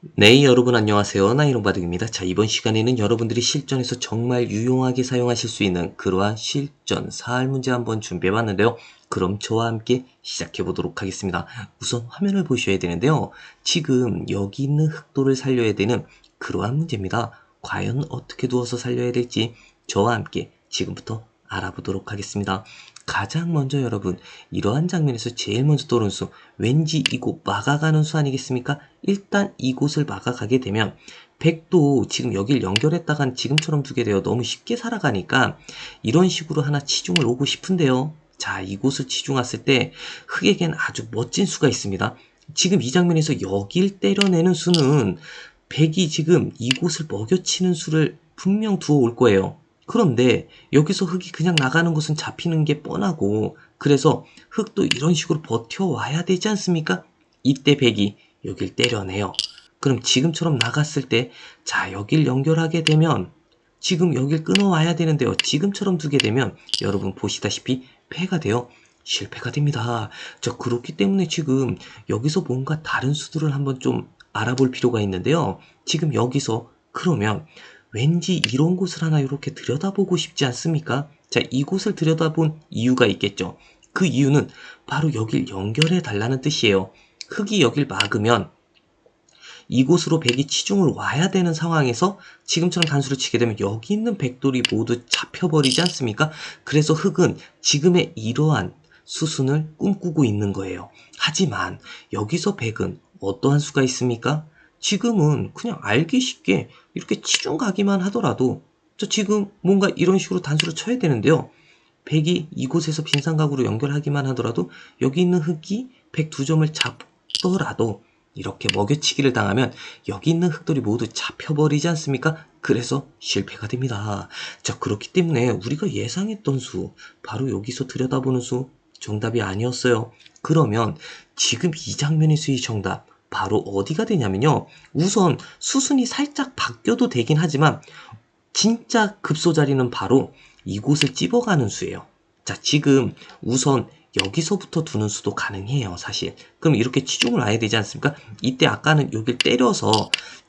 네, 여러분 안녕하세요. 나이롱바둑입니다. 자, 이번 시간에는 여러분들이 실전에서 정말 유용하게 사용하실 수 있는 그러한 실전 사할 문제 한번 준비해 봤는데요. 그럼 저와 함께 시작해 보도록 하겠습니다. 우선 화면을 보셔야 되는데요. 지금 여기 있는 흑도를 살려야 되는 그러한 문제입니다. 과연 어떻게 두어서 살려야 될지 저와 함께 지금부터 알아보도록 하겠습니다. 가장 먼저 여러분 이러한 장면에서 제일 먼저 떠오르는 수 왠지 이곳 막아가는 수 아니겠습니까? 일단 이곳을 막아가게 되면 백도 지금 여길 연결했다간 지금처럼 두게 되어 너무 쉽게 살아가니까 이런 식으로 하나 치중을 오고 싶은데요. 자 이곳을 치중 왔을 때 흑에겐 아주 멋진 수가 있습니다. 지금 이 장면에서 여길 때려내는 수는 백이 지금 이곳을 먹여치는 수를 분명 두어 올 거예요. 그런데 여기서 흙이 그냥 나가는 것은 잡히는 게 뻔하고 그래서 흙도 이런 식으로 버텨와야 되지 않습니까? 이때 백이 여길 때려내요. 그럼 지금처럼 나갔을 때 자 여길 연결하게 되면 지금 여길 끊어와야 되는데요. 지금처럼 두게 되면 여러분 보시다시피 패가 돼요. 실패가 됩니다. 자 그렇기 때문에 지금 여기서 뭔가 다른 수들을 한번 좀 알아볼 필요가 있는데요. 지금 여기서 그러면 왠지 이런 곳을 하나 이렇게 들여다보고 싶지 않습니까? 자, 이곳을 들여다본 이유가 있겠죠. 그 이유는 바로 여길 연결해 달라는 뜻이에요. 흙이 여길 막으면 이곳으로 백이 치중을 와야 되는 상황에서 지금처럼 단수를 치게 되면 여기 있는 백돌이 모두 잡혀버리지 않습니까? 그래서 흙은 지금의 이러한 수순을 꿈꾸고 있는 거예요. 하지만 여기서 백은 어떠한 수가 있습니까? 지금은 그냥 알기 쉽게 이렇게 치중 가기만 하더라도 저 지금 뭔가 이런 식으로 단수를 쳐야 되는데요. 백이 이곳에서 빈상각으로 연결하기만 하더라도 여기 있는 흙이 백두 점을 잡더라도 이렇게 먹여치기를 당하면 여기 있는 흙들이 모두 잡혀버리지 않습니까? 그래서 실패가 됩니다. 자 그렇기 때문에 우리가 예상했던 수 바로 여기서 들여다보는 수 정답이 아니었어요. 그러면 지금 이 장면에서의 정답 바로 어디가 되냐면요. 우선 수순이 살짝 바뀌어도 되긴 하지만 진짜 급소 자리는 바로 이곳을 찝어가는 수예요. 자, 지금 우선 여기서부터 두는 수도 가능해요, 사실. 그럼 이렇게 치중을 와야 되지 않습니까? 이때 아까는 여길 때려서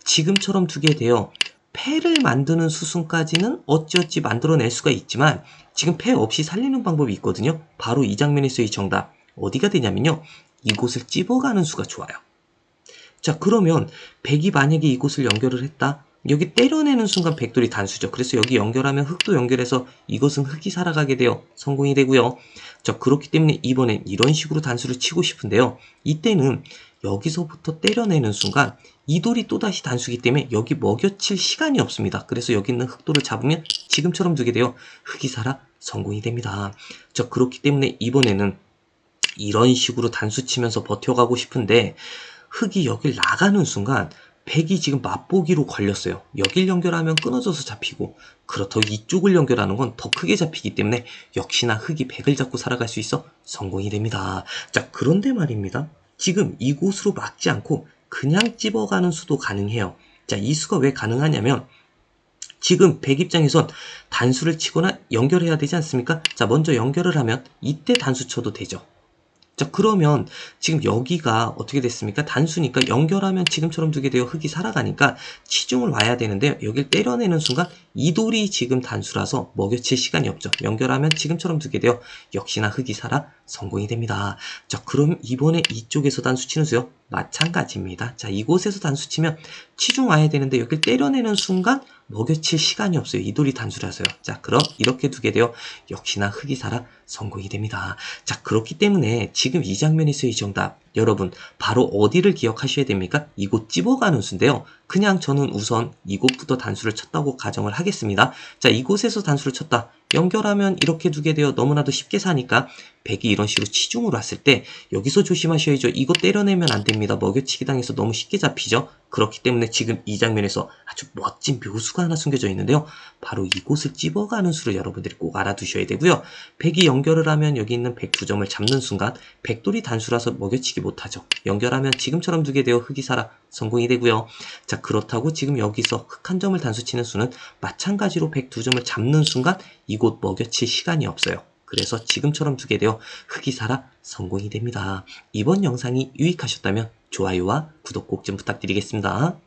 지금처럼 두게 되어 패를 만드는 수순까지는 어찌어찌 만들어낼 수가 있지만 지금 패 없이 살리는 방법이 있거든요. 바로 이 장면에서의 정답 어디가 되냐면요. 이곳을 찝어가는 수가 좋아요. 자 그러면 백이 만약에 이곳을 연결을 했다. 여기 때려내는 순간 백돌이 단수죠. 그래서 여기 연결하면 흙도 연결해서 이것은 흙이 살아가게 되어 성공이 되고요. 자 그렇기 때문에 이번엔 이런 식으로 단수를 치고 싶은데요. 이때는 여기서부터 때려내는 순간 이 돌이 또다시 단수기 때문에 여기 먹여칠 시간이 없습니다. 그래서 여기 있는 흑돌을 잡으면 지금처럼 두게 되어 흙이 살아 성공이 됩니다. 자 그렇기 때문에 이번에는 이런 식으로 단수 치면서 버텨가고 싶은데 흙이 여길 나가는 순간 백이 지금 맛보기로 걸렸어요. 여길 연결하면 끊어져서 잡히고 그렇다고 이쪽을 연결하는 건 더 크게 잡히기 때문에 역시나 흙이 백을 잡고 살아갈 수 있어 성공이 됩니다. 자 그런데 말입니다. 지금 이곳으로 막지 않고 그냥 찝어가는 수도 가능해요. 자 이 수가 왜 가능하냐면 지금 백 입장에선 단수를 치거나 연결해야 되지 않습니까? 자 먼저 연결을 하면 이때 단수 쳐도 되죠. 자 그러면 지금 여기가 어떻게 됐습니까? 단수니까 연결하면 지금처럼 두게 되어 흙이 살아가니까 치중을 와야 되는데 여길 때려내는 순간 이 돌이 지금 단수라서 먹여칠 시간이 없죠. 연결하면 지금처럼 두게 되어 역시나 흙이 살아 성공이 됩니다. 자 그럼 이번에 이쪽에서 단수 치는 수요? 마찬가지입니다. 자 이곳에서 단수 치면 치중 와야 되는데 여길 때려내는 순간 먹여칠 시간이 없어요. 이 돌이 단수라서요. 자, 그럼 이렇게 두게 되어 역시나 흙이 살아 성공이 됩니다. 자, 그렇기 때문에 지금 이 장면에서의 정답 여러분 바로 어디를 기억하셔야 됩니까? 이곳 찝어가는 수인데요. 그냥 저는 우선 이곳부터 단수를 쳤다고 가정을 하겠습니다. 자, 이곳에서 단수를 쳤다. 연결하면 이렇게 두게 되어 너무나도 쉽게 사니까 백이 이런 식으로 치중으로 왔을 때 여기서 조심하셔야죠. 이거 때려내면 안 됩니다. 먹여치기 당해서 너무 쉽게 잡히죠. 그렇기 때문에 지금 이 장면에서 아주 멋진 묘수가 하나 숨겨져 있는데요. 바로 이곳을 찝어가는 수를 여러분들이 꼭 알아두셔야 되고요. 백이 연결을 하면 여기 있는 백두 점을 잡는 순간 백돌이 단수라서 먹여치기 못하죠. 연결하면 지금처럼 두게 되어 흙이 살아 성공이 되고요. 자 그렇다고 지금 여기서 흙한 점을 단수 치는 수는 마찬가지로 백두 점을 잡는 순간 이곳 먹여칠 시간이 없어요. 그래서 지금처럼 두게 되어 흙이 살아 성공이 됩니다. 이번 영상이 유익하셨다면 좋아요와 구독 꼭 좀 부탁드리겠습니다.